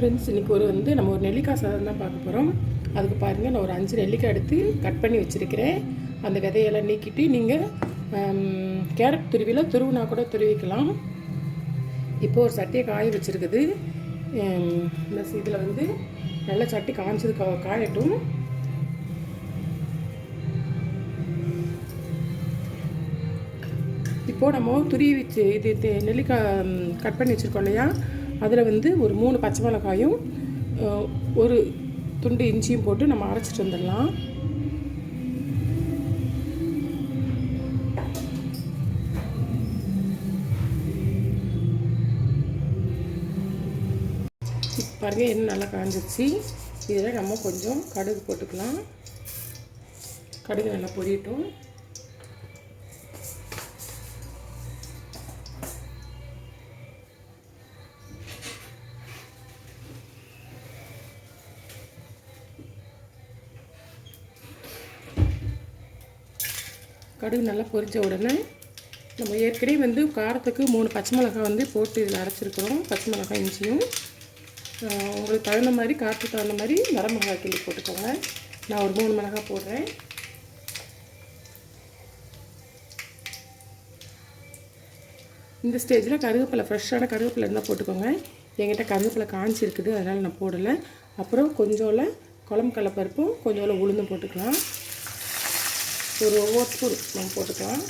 Friends இன்றைக்கி ஒரு வந்து நம்ம ஒரு நெல்லிக்காய் சாதம் தான் பார்க்க போகிறோம் அதுக்கு பாருங்கள் நான் ஒரு அஞ்சு நெல்லிக்காய் எடுத்து கட் பண்ணி வச்சுருக்கிறேன். அந்த விதையெல்லாம் நீக்கிட்டு நீங்கள் கேரட் துருவியில் துருவினா கூட துருவிக்கலாம். இப்போது ஒரு சட்டியை காய வச்சுருக்குது. இந்த இதில் வந்து நல்ல சட்டி காய்ச்சது கா காயட்டும். இப்போது நம்ம துருவி வச்சு இது நெல்லிக்காய் கட் பண்ணி வச்சுருக்கோம் இல்லையா? அதில் வந்து ஒரு மூணு பச்சை மிளகாயும் ஒரு துண்டு இஞ்சியும் போட்டு நம்ம அரைச்சிட்டு வந்துடலாம். பாருங்க எண்ணெய் நல்லா காஞ்சிச்சு இதில் நம்ம கொஞ்சம் கடுகு போட்டுக்கலாம். கடுகு நல்லா பொரியட்டும். கடுகு நல்லா பொரித்த உடனே நம்ம ஏற்கனவே வந்து காரத்துக்கு மூணு பச்சை மிளகாய் வந்து போட்டு இதில் அரைச்சிருக்கிறோம். பச்சை மிளகாய் இஞ்சியும். உங்களுக்கு தகுந்த மாதிரி காரத்துக்கு தகுந்த மாதிரி வர மிளகாய் கிள்ளி போட்டுக்கோங்க. நான் ஒரு மூணு மிளகாய் போடுறேன். இந்த ஸ்டேஜில் கருவேப்பிலை ஃப்ரெஷ்ஷான கருவேப்பிலை இருந்தால் போட்டுக்கோங்க. என்கிட்ட கருவேப்பிலை காஞ்சி இருக்குது அதனால் நான் போடலை. அப்புறம் கொஞ்சோல குழம்பு கடலப்பருப்பும் கொஞ்சோல உளுந்தும் போட்டுக்கலாம். ஒரு ஒவ்வொரு ஸ்பூன் நம்ம போட்டுக்கலாம்.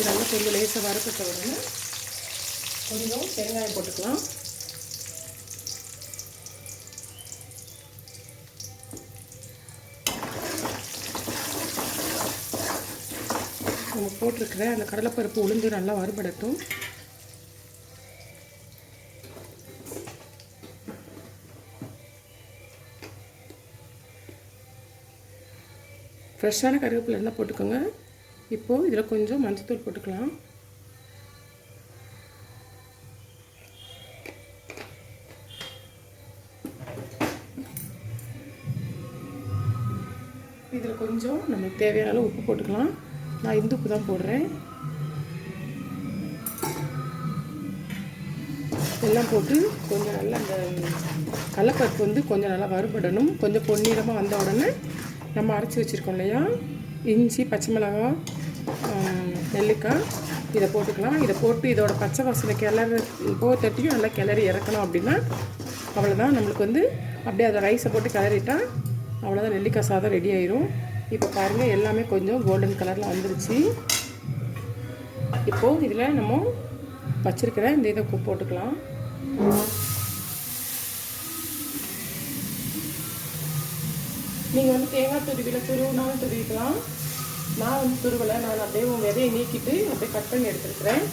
இதெல்லாம் நல்லா கொஞ்சம் லேசாக வறுப்பட்ட உடனே கொஞ்சம் பெருங்காயம் போட்டுக்கலாம். நம்ம போட்டிருக்கிற அந்த கடலைப்பருப்பு உளுந்து நல்லா வறுபடட்டும். ஃப்ரெஷ்ஷான கருவேப்பிலை இருந்தால் போட்டுக்கோங்க. இப்போது இதில் கொஞ்சம் மஞ்சத்தூள் போட்டுக்கலாம். இதில் கொஞ்சம் நமக்கு தேவையான அளவு உப்பு போட்டுக்கலாம். நான் இந்து உப்பு தான் போடுறேன். எல்லாம் போட்டு கொஞ்சம் நல்லா அந்த கடலப்பருப்பு வந்து கொஞ்சம் நல்லா வறுபடணும். கொஞ்சம் பொன்னிறமாக வந்த உடனே நம்ம அரைச்சி வச்சுருக்கோம் இல்லையா? இஞ்சி பச்சை மிளகாய் நெல்லிக்காய் இதை போட்டுக்கலாம். இதை போட்டு இதோட பச்சை வாசனை கிளறு போக தட்டியும் நல்லா கிளறி இறக்கணும் அப்படின்னா அவ்வளோதான் நம்மளுக்கு வந்து அப்படியே அதை ரைஸை போட்டு கிளறிட்டால் அவ்வளோதான் நெல்லிக்காய் சாதம் ரெடி ஆயிரும். இப்போ பாருங்கள் எல்லாமே கொஞ்சம் கோல்டன் கலரில் வந்துருச்சு. இப்போது இதில் நம்ம வச்சுருக்கிற இந்த இதை போட்டுக்கலாம். நீங்கள் வந்து தேங்காய் துருவியில் துருவுனாலும் துருவிக்கலாம். நான் வந்து துருவலை நான் அப்படியே உங்கள் விதையை நீக்கிட்டு அப்படியே கட் பண்ணி எடுத்துருக்குறேன்.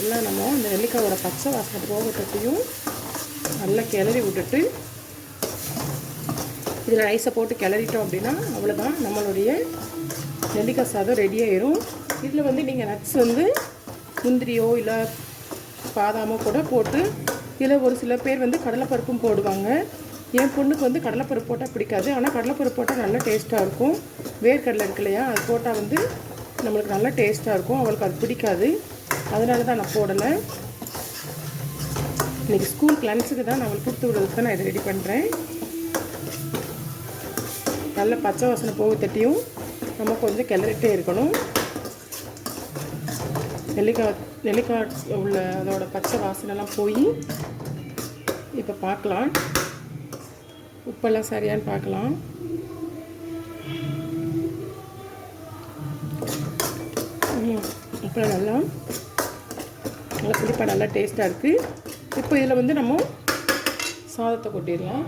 எல்லாம் நம்ம இந்த நெல்லிக்காயோட பச்சை வாசனை போகட்டத்தையும் நல்லா கிளறி விட்டுட்டு இதில் ரைஸை போட்டு கிளறிட்டோம் அப்படின்னா அவ்வளோதான் நம்மளுடைய நெல்லிக்காய் சாதம் ரெடி ஆயிரும். இதில் வந்து நீங்கள் நட்ஸ் வந்து முந்திரியோ இல்லை பாதாமோ கூட போட்டு இதில் ஒரு சில பேர் வந்து கடலைப்பருப்பும் போடுவாங்க. என் பொண்ணுக்கு வந்து கடலைப்பருப்பு போட்டால் பிடிக்காது. ஆனால் கடலைப்பருப்பு போட்டால் நல்லா டேஸ்ட்டாக இருக்கும். வேர்க்கடலை இருக்கு இல்லையா அது போட்டால் வந்து நம்மளுக்கு நல்லா டேஸ்ட்டாக இருக்கும். அவளுக்கு அது பிடிக்காது. அதனால தான் நான் போடலை. இன்றைக்கி ஸ்கூல் லன்ச்சுக்கு தான் நான் கொடுத்து விடுறதுக்கு தான் நான் இதை ரெடி பண்ணுறேன் நல்ல பச்சை வாசனை போக தட்டியும் நம்ம கொஞ்சம் கிளறிட்டே இருக்கணும். நெல்லிக்காய் நெல்லிக்காய் உள்ள அதோட பச்சை வாசனைலாம் போய் இப்போ பார்க்கலாம். உப்பெல்லாம் சரியான்னு பார்க்கலாம். ம், உப்பெல்லாம் நல்லா நல்லா புளிப்பாக நல்லா டேஸ்ட்டாக இருக்குது இப்போ இதில் வந்து நம்ம சாதத்தை கொட்டிடலாம்.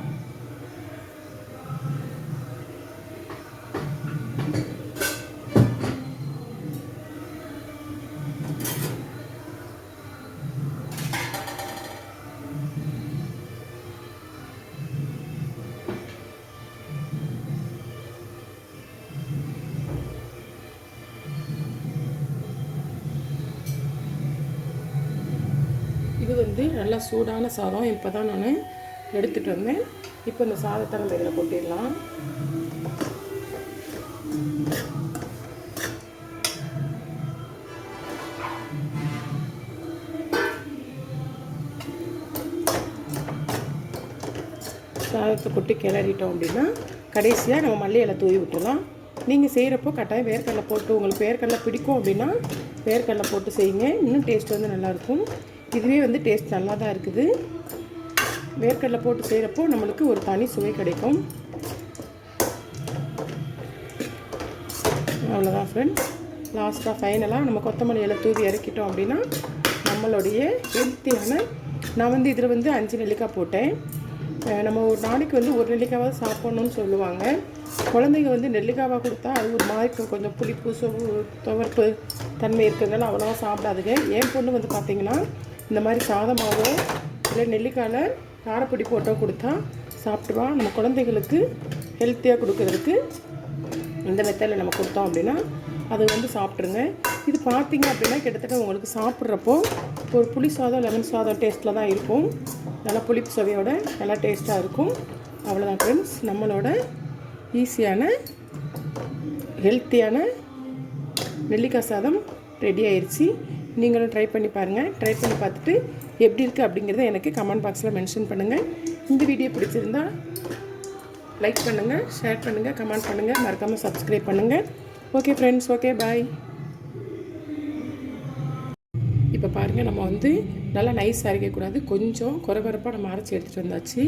வந்து நல்லா சூடான சாதம் இப்போ தான் நான் எடுத்துகிட்டு வந்தேன். இப்போ இந்த சாதத்தை நம்ம இதில் கொட்டிடலாம். சாதத்தை கொட்டி கிளறிட்டோம் அப்படின்னா கடைசியாக நம்ம மல்லி இலை தூவி விட்டுலாம் நீங்கள் செய்கிறப்போ கட்டாயம் வேர்க்கடலை போட்டு உங்களுக்கு வேர்க்கடலை பிடிக்கும் அப்படின்னா வேர்க்கடலை போட்டு செய்யுங்க. இன்னும் டேஸ்ட் வந்து நல்லாயிருக்கும் இதுவே வந்து டேஸ்ட் நல்லா தான் இருக்குது. வேர்க்கடலை போட்டு செய்கிறப்போ நம்மளுக்கு ஒரு தனி சுவை கிடைக்கும். அவ்வளோதான் ஃப்ரெண்ட்ஸ் லாஸ்ட்டாக ஃபைனலாக நம்ம கொத்தமல்லி இலை தூவி இறக்கிட்டோம் அப்படின்னா நம்மளுடைய ஹெல்த்தியான நான் வந்து இதில் வந்து அஞ்சு நெல்லிக்காய் போட்டேன். நம்ம ஒரு நாளைக்கு வந்து ஒரு நெல்லிக்காயாவது சாப்பிட்ணுன்னு சொல்லுவாங்க. குழந்தைங்க வந்து நெல்லிக்காவாக கொடுத்தா அது ஒரு மாதிரி கொஞ்சம் புளிப்பு சுவு துவர்ப்பு தன்மை இருக்கிறதுனால அவ்வளோவா சாப்பிடாதுங்க. என் பொண்ணு வந்து பார்த்திங்கன்னா இந்த மாதிரி சாதமாவோ இல்லை நெல்லிக்காயில் காரப்பொடி போட்டோ கொடுத்தா சாப்பிட்டுவா. நம்ம குழந்தைங்களுக்கு ஹெல்த்தியாக கொடுக்கறதுக்கு இந்த மெத்தடில் நம்ம கொடுத்தோம் அப்படின்னா அது வந்து சாப்பிட்ருங்க இது பார்த்தீங்க அப்படின்னா கிட்டத்தட்ட உங்களுக்கு சாப்பிட்றப்போ ஒரு புளி சாதம் லெமன் சாதம் டேஸ்ட்டில் தான் இருக்கும். நல்லா புளிப்பு சுவையோட நல்லா டேஸ்ட்டாக இருக்கும். அவ்வளோதான் ஃப்ரெண்ட்ஸ் நம்மளோட ஈஸியான ஹெல்த்தியான நெல்லிக்காய் சாதம் ரெடி ஆயிடுச்சு நீங்களும் ட்ரை பண்ணி பாருங்கள் ட்ரை பண்ணி பார்த்துட்டு எப்படி இருக்குது அப்படிங்கிறத எனக்கு கமெண்ட் பாக்ஸில் மென்ஷன் பண்ணுங்கள் இந்த வீடியோ பிடிச்சிருந்தா லைக் பண்ணுங்கள் ஷேர் பண்ணுங்கள் கமெண்ட் பண்ணுங்கள் மறக்காமல் சப்ஸ்கிரைப் பண்ணுங்கள் ஓகே ஃப்ரெண்ட்ஸ் ஓகே பாய் இப்போ பாருங்கள் நம்ம வந்து நல்லா நைஸ் அரைக்கக்கூடாது கொஞ்சம் குறைவரப்பாக நம்ம அரைச்சி எடுத்துகிட்டு வந்தாச்சு.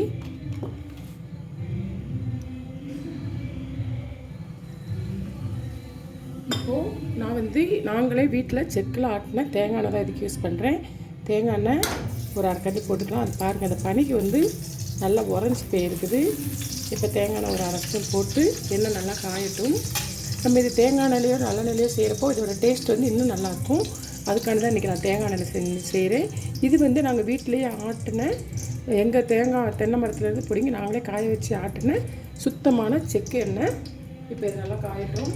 நான் வந்து நாங்களே வீட்டில் செக்கில் ஆட்டின தேங்காய் எண்ணெய் தான் இதுக்கு யூஸ் பண்ணுறேன் தேங்காய் எண்ணெய் ஒரு அரைக்கட்டி போட்டுக்கலாம். அது பாருங்கள் அந்த பனிக்கு வந்து நல்லா உறைஞ்சி போயிருக்குது. இப்போ தேங்காய் எண்ணெய் ஒரு அரை ஸ்பூன் போட்டு எண்ணெய் நல்லா காயட்டும். நம்ம இது தேங்காய் எண்ணெயிலையோ நல்லெண்ணெயிலையோ செய்கிறப்போ இதோட டேஸ்ட் வந்து இன்னும் நல்லாயிருக்கும் அதுக்காண்டி தான் இன்றைக்கி நான் தேங்காய் எண்ணெய் செஞ்சு செய்கிறேன் இது வந்து நாங்கள் வீட்டிலேயே ஆட்டின எங்கள் தேங்காய் தென்னை மரத்துலேருந்து பிடிங்கி நாங்களே காய வச்சு ஆட்டின சுத்தமான செக்கு எண்ணெய். இப்போ இது நல்லா காயட்டும்.